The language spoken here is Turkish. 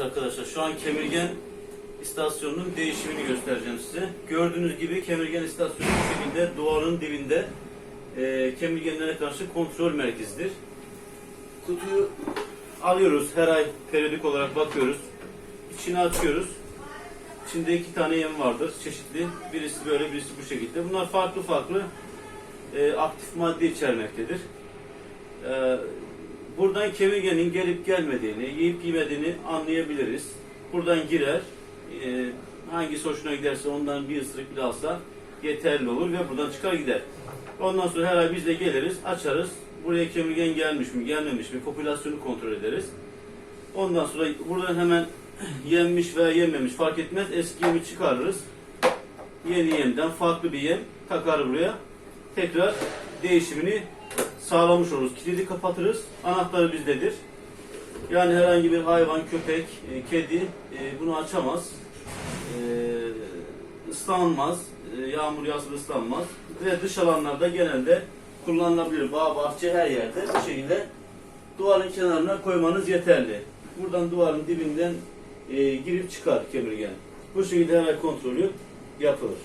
Arkadaşlar şu an Kemirgen istasyonunun değişimini göstereceğim size. Gördüğünüz gibi Kemirgen istasyonu bu şekilde duvarın dibinde e, kemirgenlere karşı kontrol merkezidir. Kutuyu alıyoruz her ay periyodik olarak bakıyoruz. İçini açıyoruz. İçinde iki tane yem vardır çeşitli. Birisi böyle birisi bu şekilde. Bunlar farklı farklı e, aktif madde içermektedir. E, buradan kemirgenin gelip gelmediğini, yiyip yemediğini anlayabiliriz. Buradan girer, e, hangisi hoşuna giderse ondan bir ısırık bile alsa yeterli olur ve buradan çıkar gider. Ondan sonra her ay biz de geliriz, açarız. Buraya kemirgen gelmiş mi, gelmemiş mi, popülasyonu kontrol ederiz. Ondan sonra buradan hemen yenmiş veya yenmemiş fark etmez. Eski yemi çıkarırız. Yeni yemden farklı bir yem takar buraya. Tekrar değişimini sağlamış oluruz. Kilidi kapatırız. Anahtarı bizdedir. Yani herhangi bir hayvan, köpek, e, kedi e, bunu açamaz. E, ıslanmaz. E, yağmur da ıslanmaz. Ve dış alanlarda genelde kullanılabilir. Bağ, bahçe her yerde bu şekilde duvarın kenarına koymanız yeterli. Buradan duvarın dibinden e, girip çıkar kemirgen. Bu şekilde her kontrolü yapılır.